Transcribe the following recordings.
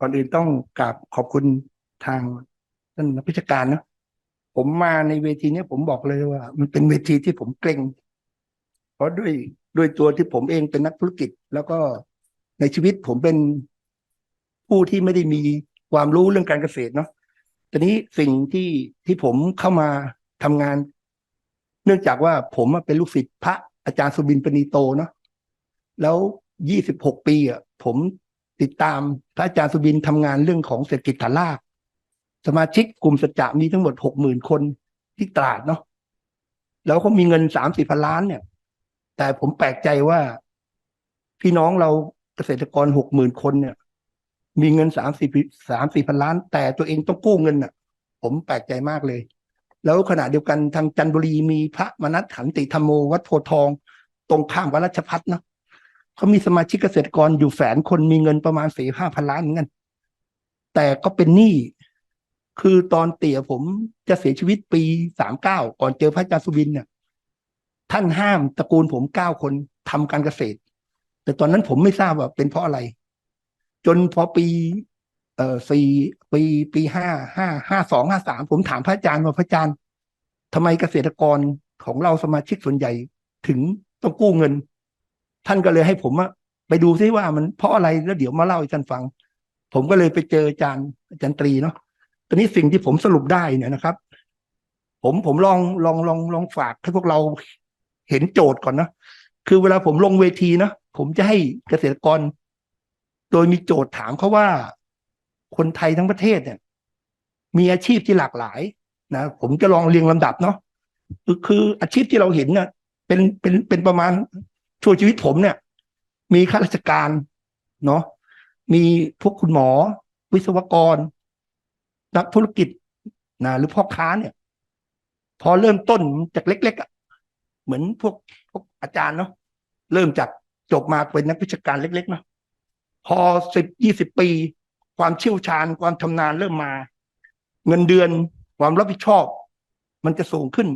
ก่อนอื่นต้องกราบขอบคุณทางท่านนักพิชาการเนะผมมาในเวทีนี้ผมบอกเลยว่า มันเป็นเวทีที่ผมเกรงเพราะด้วยด้วยตัวที่ผมเองเป็นนักธุรกิจ แล้วก็ในชีวิตผมเป็นผู้ที่ไม่ได้มีความรู้เรื่องการเกษตรเนาะทีนี้สิ่งที่ที่ผมเข้ามาทำงาน เนื่องจากว่าผมเป็นลูกศิษย์พระอาจารย์สุบินปณีโตเนาะแล้วยี่สิบหกปีอะผม ติดตามพระอาจารย์สุบินทำงานเรื่องของเศรษฐกิจฐานราก สมาชิกกลุ่มสัจจะมีทั้งหมดหกหมื่นคนที่ตราดเนาะแล้วเขามีเงินสามสี่พันล้านเนี่ย แต่ผมแปลกใจว่าพี่น้องเราเกษตรกรหกหมื่นคนเนี่ย มีเงินสามสี่สามสี่พันล้าน แต่ตัวเองต้องกู้เงินน่ะ ผมแปลกใจมากเลย แล้วขณะเดียวกันทางจันทบุรีมีพระมนัสขันติธรรมโมวัดโพทอง ตรงข้ามวัดราชพัฒน์เนาะ เขามีสมาชิกเกษตรกรอยู่แสนคนมีเงินประมาณสี่ห้าพันล้านเหมือนกัน แต่ก็เป็นหนี้คือตอนเตี่ยผมจะเสียชีวิตปีสามเก้าก่อนเจอพระอาจารย์สุบินเนี่ยท่านห้ามตระกูลผมเก้าคนทำการเกษตร แต่ตอนนั้นผมไม่ทราบว่าเป็นเพราะอะไร จนพอปี เอ่อสี่ปีปีห้าห้าห้าสองห้าสามผมถามพระอาจารย์ว่าพระอาจารย์ทำไมเกษตรกรของเราสมาชิกส่วนใหญ่ถึงต้องกู้เงิน ท่านก็เลยให้ผมอะไปดูซิว่ามันเพราะอะไรแล้วเดี๋ยวมาเล่าให้ท่านฟัง ผมก็เลยไปเจออาจารย์อาจารย์ตรีเนาะตอนนี้สิ่งที่ผมสรุปได้เนี่ยนะครับ ผมผมลองลองลองลองฝากให้พวกเราเห็นโจทย์ก่อนนะคือเวลาผมลงเวทีนะผมจะให้เกษตรกร โดยมีโจทย์ถามเขาว่า คนไทยทั้งประเทศเนี่ย มีอาชีพที่หลากหลายนะผมจะลองเรียงลำดับเนาะคือคืออาชีพที่เราเห็นเนี่ยเป็นเป็นเป็นประมาณ ช่วชีวิตผมเนี่ย มีข้าราชการเนาะมีพวกคุณหมอ วิศวกร นักธุรกิจนะหรือพ่อค้าเนี่ย พอเริ่มต้นจากเล็ก ๆอะเหมือนพวกพวกอาจารย์เนาะเริ่มจากจบมาเป็นนักวิชาการเล็ก ๆ เนาะพอสิบยี่สิบปี ความเชี่ยวชาญความชำนาญเริ่มมา เงินเดือนความรับผิดชอบ มันจะสูงขึ้น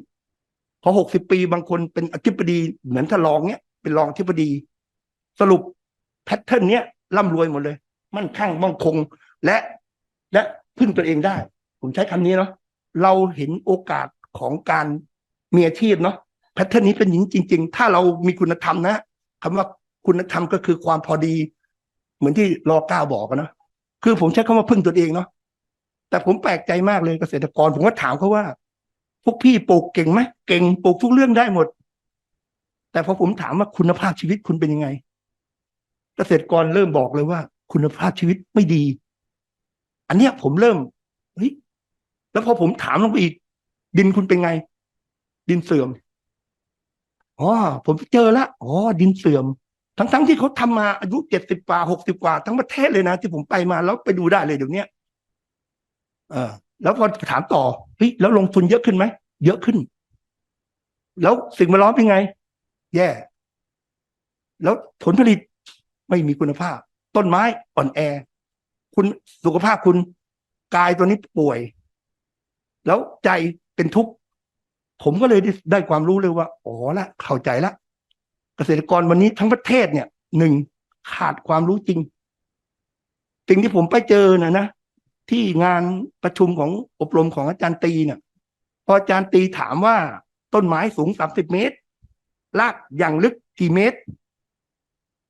พอหกสิบปีบางคนเป็นอธิบดีเหมือนทารองเนี้ย เป็นรองอธิบดี สรุปแพทเทิร์นเนี้ยร่ำรวยหมดเลย มั่นคงมั่งคงและ และพึ่งตัวเองได้ ผมใช้คำนี้เนาะเราเห็นโอกาสของการมีอาชีพเนาะแพทเทิร์นนี้เป็นอย่างจริง ๆ ถ้าเรามีคุณธรรมนะคำว่าคุณธรรมก็คือความพอดี เหมือนที่รอเก้าบอกนะคือผมใช้คำว่าพึ่งตัวเองเนาะแต่ผมแปลกใจมากเลยเกษตรกร ผมก็ถามเขาว่า พวกพี่ปลูกเก่งไหมเก่งปลูกทุกเรื่องได้หมด แต่พอผมถามว่าคุณภาพชีวิตคุณเป็นยังไง เกษตรกรเริ่มบอกเลยว่า คุณภาพชีวิตไม่ดี อันเนี้ยผมเริ่มเฮ้ยแล้วพอผมถามลงไปอีก ดินคุณเป็นไง ดินเสื่อมอ๋อผมเจอล้วอ๋อดินเสื่อม ทั้งๆที่เขาทำมาอายุเจ็ดสิบกว่าหกสิบกว่า ทั้งประเทศเลยนะที่ผมไปมาแล้วไปดูได้เลยเดี๋ยวนี้เออแล้วพอถามต่อเฮ้ยแล้วลงทุนเยอะขึ้นไหมเยอะขึ้น แล้วสิ่งแวดล้อมเป็นไง แย่ แล้วผลผลิตไม่มีคุณภาพ ต้นไม้อ่อนแอ คุณสุขภาพคุณกายตัวนี้ป่วย แล้วใจเป็นทุกข์ ผมก็เลยได้ไดความรู้เลยว่าอ๋อละเข้าใจละ เกษตรกรวันนี้ทั้งประเทศเนี่ยหนึ่งขาดความรู้จริง สิ่งที่ผมไปเจอนะนะที่งานประชุมของอบรมของอาจารย์ตีเนี่ยพออาจารย์ตีถามว่าต้นไม้สูงสามสิบเมตร ลากอย่างลึกกี่เมตร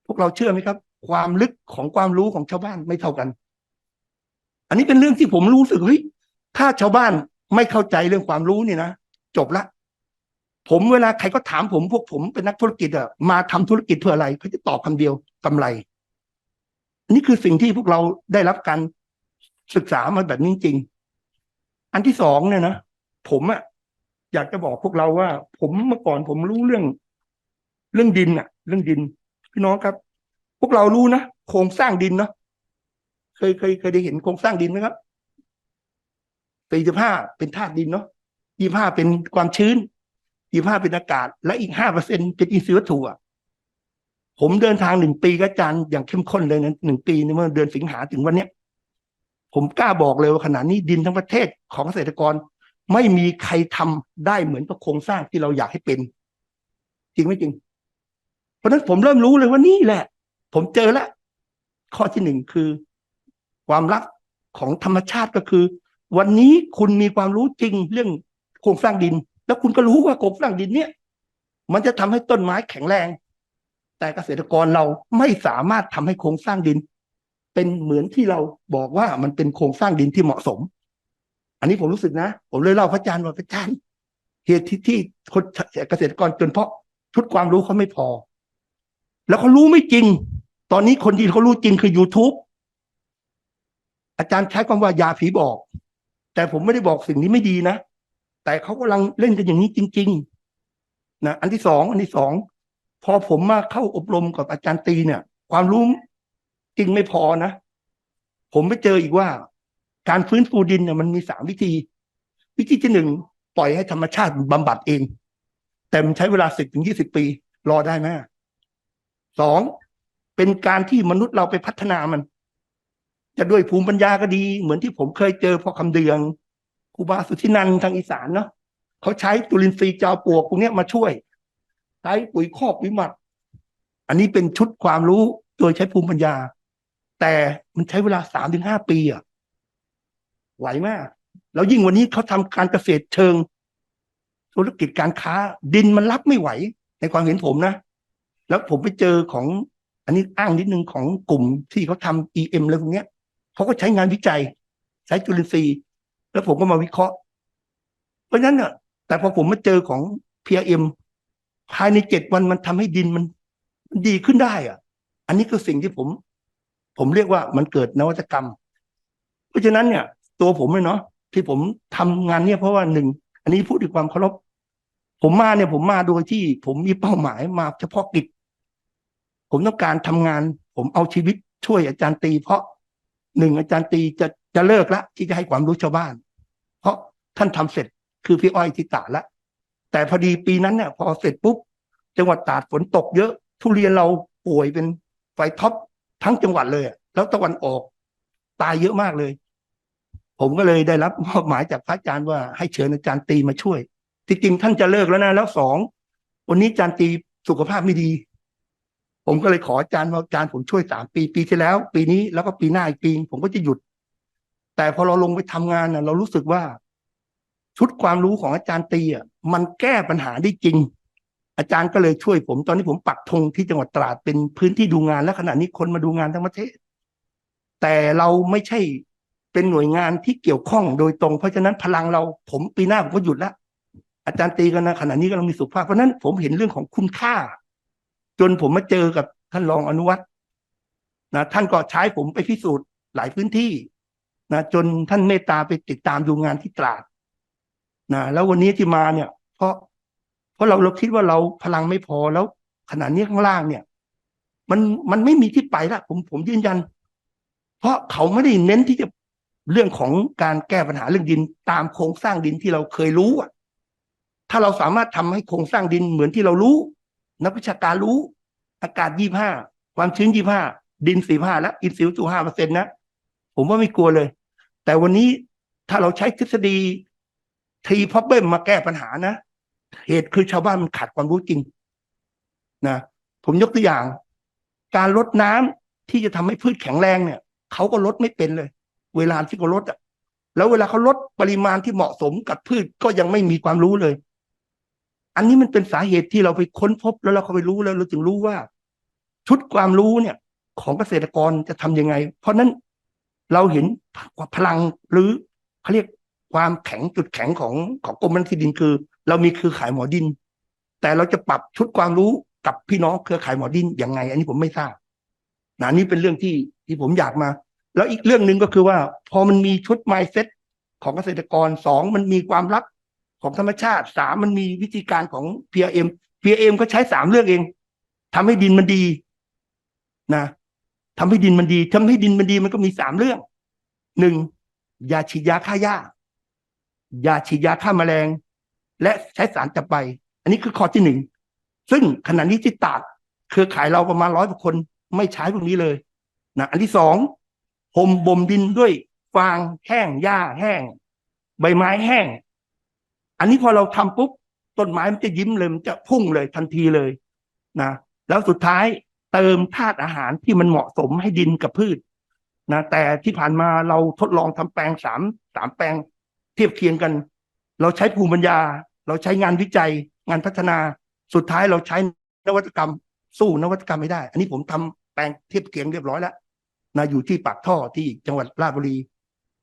พวกเราเชื่อไหมครับ ความลึกของความรู้ของชาวบ้านไม่เท่ากัน อันนี้เป็นเรื่องที่ผมรู้สึกเฮ้ยถ้าชาวบ้านไม่เข้าใจเรื่องความรู้นี่นะจบละผมเวลาใครก็ถามผมพวกผมเป็นนักธุรกิจอะมาทำธุรกิจเพื่ออะไรเขาจะตอบคำเดียวกำไรอันนี้คือสิ่งที่พวกเราได้รับการศึกษามาแบบนี้จริง อันที่สองเนี่ยนะผมอะอยากจะบอกพวกเราว่า ผมเมื่อก่อนผมรู้เรื่อง เรื่องดินอะเรื่องดิน พี่น้องครับ พวกเรารู้นะโครงสร้างดินเนาะเคยเคยเคยได้เห็นโครงสร้างดินไหมครับสี่สิบห้าเป็นธาตุดินเนาะยี่ห้าเป็นความชื้นยี่ห้าเป็นอากาศ และอีกห้าเปอร์เซ็นเป็นอินทรีย์วัตถุอะผมเดินทางหนึ่งปีกับอาจารย์อย่างเข้มข้นเลยนะหนึ่งปีในเมื่อเดือนสิงหาถึงวันเนี้ยผมกล้าบอกเลยว่าขณะนี้ดินทั้งประเทศของเกษตรกร ไม่มีใครทำได้เหมือนกับโครงสร้างที่เราอยากให้เป็น จริงไหมจริง เพราะนั้นผมเริ่มรู้เลยว่านี่แหละ ผมเจอแล้ว ข้อที่หนึ่งคือ ความรักของธรรมชาติก็คือ วันนี้คุณมีความรู้จริงเรื่องโครงสร้างดิน แล้วคุณก็รู้ว่าโครงสร้างดินเนี่ย มันจะทำให้ต้นไม้แข็งแรง แต่เกษตรกรเราไม่สามารถทำให้โครงสร้างดิน เป็นเหมือนที่เราบอกว่ามันเป็นโครงสร้างดินที่เหมาะสม อันนี้ผมรู้สึกนะ ผมเลยเล่าพระอาจารย์ว่าพระอาจารย์เหตุที่ที่คนเกษตรกรจนเพราะชุดความรู้เขาไม่พอ แล้วเขารู้ไม่จริง ตอนนี้คนที่เขารู้จริงคือ YouTube อาจารย์ใช้คำว่ายาผีบอก แต่ผมไม่ได้บอกสิ่งนี้ไม่ดีนะ แต่เขากำลังเล่นกันอย่างนี้จริง ๆ นะ อันที่สอง อันที่สอง พอผมมาเข้าอบรมกับอาจารย์ตีเนี่ย ความรู้จริงไม่พอนะ ผมไปเจออีกว่า การฟื้นฟูดินเนี่ยมันมีสามวิธี วิธีที่หนึ่งปล่อยให้ธรรมชาติบำบัดเอง แต่มันใช้เวลาสิบถึงยี่สิบปี รอได้ไหม สองเป็นการที่มนุษย์เราไปพัฒนามัน จะด้วยภูมิปัญญาก็ดี เหมือนที่ผมเคยเจอพอคำเดืองครูบาสุทธินันท์ทางอีสานเนาะเขาใช้จุลินทรีย์จาวปวกพวกนี้มาช่วย ใช้ปุ๋ยคอกปุ๋ยหมัก อันนี้เป็นชุดความรู้โดยใช้ภูมิปัญญา แต่มันใช้เวลาสามถึงห้าปีอะไหวมาก แล้วยิ่งวันนี้เขาทำการเกษตรเชิง ธุรกิจการค้า ดินมันรับไม่ไหว ในความเห็นผมนะ แล้วผมไปเจอของ อันนี้อ้างนิดนึงของกลุ่มที่เขาทำ EM อะไรพวกเนี้ยเขาก็ใช้งานวิจัย ใช้จุลินทรีย์ แล้วผมก็มาวิเคราะห์ เพราะฉะนั้นน่ะ แต่พอผมมาเจอของ PRM ภายในเจ็ดวันมันทำให้ดินมันมันดีขึ้นได้อะ อันนี้คือสิ่งที่ผม ผมเรียกว่ามันเกิดนวัตกรรม เพราะฉะนั้นเนี่ย ตัวผมเลยเนาะที่ผมทำงานเนี่ยเพราะว่าหนึ่งอันนี้พูดด้วยความเคารพ ผมมาเนี่ยผมมาโดยที่ผมมีเป้าหมายมาเฉพาะกิจ ผมต้องการทำงาน ผมเอาชีวิตช่วยอาจารย์ตี เพราะหนึ่งอาจารย์ตีจะจะเลิกละที่จะให้ความรู้ชาวบ้าน เพราะท่านทำเสร็จคือพี่อ้อยที่ตาละแต่พอดีปีนั้นเนี่ยพอเสร็จปุ๊บจังหวัดตราดฝนตกเยอะ ทุเรียนเราป่วยเป็นไฟท็อปทั้งจังหวัดเลยแล้วตะวันออกตายเยอะมากเลย ผมก็เลยได้รับมอบหมายจากพระอาจารย์ว่าให้เชิญอาจารย์ตีมาช่วย จริงท่านจะเลิกแล้วนะแล้วสองวันนี้อาจารย์ตีสุขภาพไม่ดี ผมก็เลยขออาจารย์ว่าอาจารย์ผมช่วยสามปีปีที่แล้ว ปีนี้แล้วก็ปีหน้าอีกปี ผมก็จะหยุด แต่พอเราลงไปทำงานน่ะเรารู้สึกว่า ชุดความรู้ของอาจารย์ตีอะมันแก้ปัญหาได้จริง อาจารย์ก็เลยช่วยผมตอนนี้ผมปักธงที่จังหวัดตราดเป็นพื้นที่ดูงานและขณะนี้คนมาดูงานทั้งประเทศ แต่เราไม่ใช่เป็นหน่วยงานที่เกี่ยวข้องโดยตรง เพราะฉะนั้นพลังเราผมปีหน้าผมก็หยุดละ อาจารย์ตีกันนะขณะนี้กำลังมีสุขภาพเพราะนั้นผมเห็นเรื่องของคุณค่า จนผมมาเจอกับท่านรองอนุวัตนะท่านก็ใช้ผมไปพิสูจน์หลายพื้นที่นะจนท่านเมตตาไปติดตามดูงานที่ตราดนะแล้ววันนี้ที่มาเนี่ย เพราะเพราะเราเราคิดว่าเราพลังไม่พอแล้วขนาดนี้ข้างล่างเนี่ย มันมันไม่มีที่ไปละผมผมยืนยัน เพราะเขาไม่ได้เน้นที่จะเรื่องของการแก้ปัญหาเรื่องดินตามโครงสร้างดินที่เราเคยรู้อะ ถ้าเราสามารถทำให้โครงสร้างดินเหมือนที่เรารู้ นักวิชาการรู้ อากาศยี่ห้าความชื้นยี่ห้าดินสี่ห้าและอินทรีย์สูห้าเปอร์เซ็นต์นะผมว่าไม่กลัวเลย แต่วันนี้ถ้าเราใช้ทฤษฎีทีพอบเบิมมาแก้ปัญหานะ เหตุคือชาวบ้านมันขาดความรู้จริงนะผมยกตัวอย่าง การลดน้ำที่จะทำให้พืชแข็งแรงเนี่ยเขาก็ลดไม่เป็นเลย เวลาที่เขาลดอะแล้วเวลาเขาลดปริมาณที่เหมาะสมกับพืชก็ยังไม่มีความรู้เลย อันนี้มันเป็นสาเหตุที่เราไปค้นพบแล้วเราก็ไปรู้แล้วเราจึงรู้ว่า ชุดความรู้เนี่ย ของเกษตรกรจะทำยังไง เพราะนั้นเราเห็นพลังหรือเขาเรียกความแข็งจุดแข็งของของกรมบัญชีดินคือ เรามีคือขายหมอดิน แต่เราจะปรับชุดความรู้กับพี่น้องเครือข่ายหมอดินยังไง อันนี้ผมไม่ทราบนะนี่เป็นเรื่องที่ที่ผมอยากมา แล้วอีกเรื่องหนึ่งก็คือว่า พอมันมีชุด mindset ของเกษตรกรสองมันมีความรัก ของธรรมชาติสามมันมีวิธีการของ PRM PRM ก็ใช้สามเรื่องเองทำให้ดินมันดี นะทำให้ดินมันดีทำให้ดินมันดีมันก็มีสามเรื่องหนึ่งยาฉีดยาฆ่าหญ้ายาฉีดยาฆ่าแมลง และใช้สารจับใบ อันนี้คือข้อที่หนึ่งซึ่งขณะนี้ที่ตาดเครือข่ายเราประมาณร้อยกว่าคนไม่ใช้พวกนี้เลยนะอันที่สองห่มบ่มดินด้วยฟางแห้งหญ้าแห้ง ใบไม้แห้ง อันนี้พอเราทำปุ๊บต้นไม้มันจะยิ้มเลยมันจะพุ่งเลยทันทีเลยนะแล้วสุดท้ายเติมธาตุอาหารที่มันเหมาะสมให้ดินกับพืชนะแต่ที่ผ่านมาเราทดลองทำแปลงสามสามแปลงเทียบเคียงกัน เราใช้ภูมิปัญญา เราใช้งานวิจัย งานพัฒนาสุดท้ายเราใช้นวัตกรรม สู้นวัตกรรมไม่ได้ อันนี้ผมทำแปลงเทียบเคียงเรียบร้อยแล้วนะอยู่ที่ปากท่อที่จังหวัดราชบุรี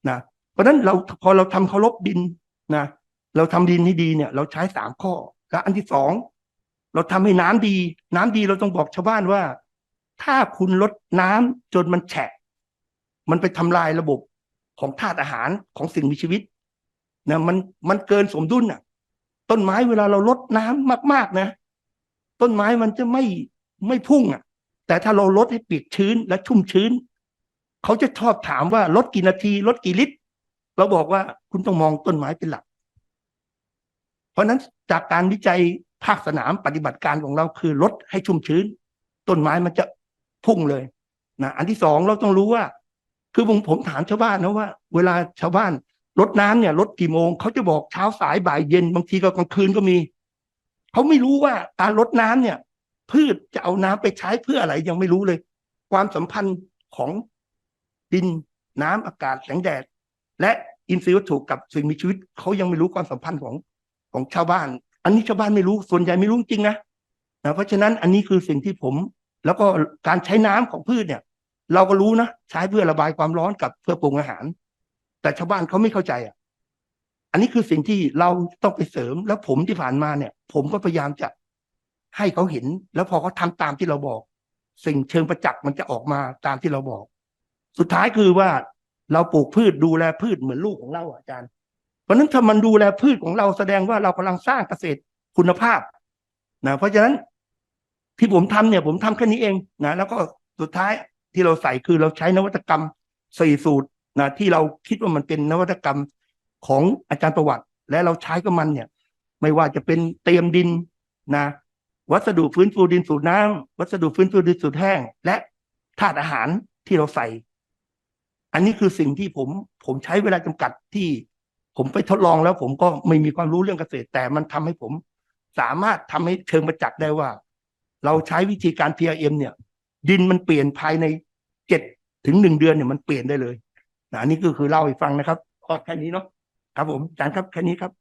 นะเพราะฉะนั้นเราพอเราทำเคารพดินนะ เราทำดินให้ดีเนี่ย เราใช้สามข้อ และอันที่สองเราทำให้น้ำดี น้ำดีเราต้องบอกชาวบ้านว่า ถ้าคุณลดน้ำจนมันแฉะ มันไปทำลายระบบของธาตุอาหารของสิ่งมีชีวิตนะมันมันเกินสมดุลน่ะ ต้นไม้เวลาเราลดน้ำมาก ๆนะ ต้นไม้มันจะไม่ไม่พุ่งอะ แต่ถ้าเราลดให้เปียกชื้นและชุ่มชื้น เขาจะชอบถามว่าลดกี่นาทีลดกี่ลิตรเราบอกว่าคุณต้องมองต้นไม้เป็นหลัก เพราะฉะนั้นจากการวิจัยภาคสนามปฏิบัติการของเราคือลดให้ชุ่มชื้น ต้นไม้มันจะพุ่งเลยนะอันที่สองเราต้องรู้ว่า คือผมผมถามชาวบ้านนะว่า เวลาชาวบ้านลดน้ำเนี่ยลดกี่โมงเขาจะบอกเช้าสายบ่ายเย็นบางทีก็กลางคืนก็มีเขาไม่รู้ว่าการลดน้ำเนี่ย พืชจะเอาน้ำไปใช้เพื่ออะไรยังไม่รู้เลย ความสัมพันธ์ของดินน้ำอากาศแสงแดด และอินทรีย์วัตถุกับสิ่งมีชีวิตเขายังไม่รู้ความสัมพันธ์ของ ของชาวบ้าน อันนี้ชาวบ้านไม่รู้ส่วนใหญ่ไม่รู้จริงนะนะเพราะฉะนั้นอันนี้คือสิ่งที่ผม แล้วก็การใช้น้ำของพืชเนี่ย เราก็รู้นะใช้เพื่อระบายความร้อนกับเพื่อปรุงอาหาร แต่ชาวบ้านเขาไม่เข้าใจอะ อันนี้คือสิ่งที่เราต้องไปเสริมแล้วผมที่ผ่านมาเนี่ย ผมก็พยายามจะให้เขาเห็น แล้วพอเขาทำตามที่เราบอก สิ่งเชิงประจักษ์มันจะออกมาตามที่เราบอก สุดท้ายคือว่าเราปลูกพืชดูแลพืชเหมือนลูกของเราอาจารย์ ราะนั้นถ้ามันดูแลพืชของเราแสดงว่าเรากำลังสร้างเกษตรคุณภาพนะเพราะฉะนั้นที่ผมทำเนี่ย ผมทำแค่นี้เองนะแล้วก็สุดท้ายที่เราใส่คือเราใช้นวัตกรรมสี่สูตรนะที่เราคิดว่ามันเป็นนวัตกรรมของอาจารย์ประวัติ และเราใช้กับมันเนี่ย ไม่ว่าจะเป็นเตรียมดินนะ วัสดุฟื้นฟูดินสูตรน้ำวัสดุฟื้นฟูดินสูตรแห้ง และธาตุอาหารที่เราใส่ อันนี้คือสิ่งที่ผมผมใช้เวลาจำกัดที่ ผมไปทดลองแล้ว ผมก็ไม่มีความรู้เรื่องเกษตร แต่มันทำให้ผม สามารถทำให้เชิงประจักษ์ได้ว่า เราใช้วิธีการ PRM เนี่ย ดินมันเปลี่ยนภายในเจ็ดถึงหนึ่งเดือนเนี่ยมันเปลี่ยนได้เลยนะนี่ก็คือเล่าให้ฟังนะครับก็แค่นี้เนาะครับผมอาจารย์ครับแค่นี้ครับ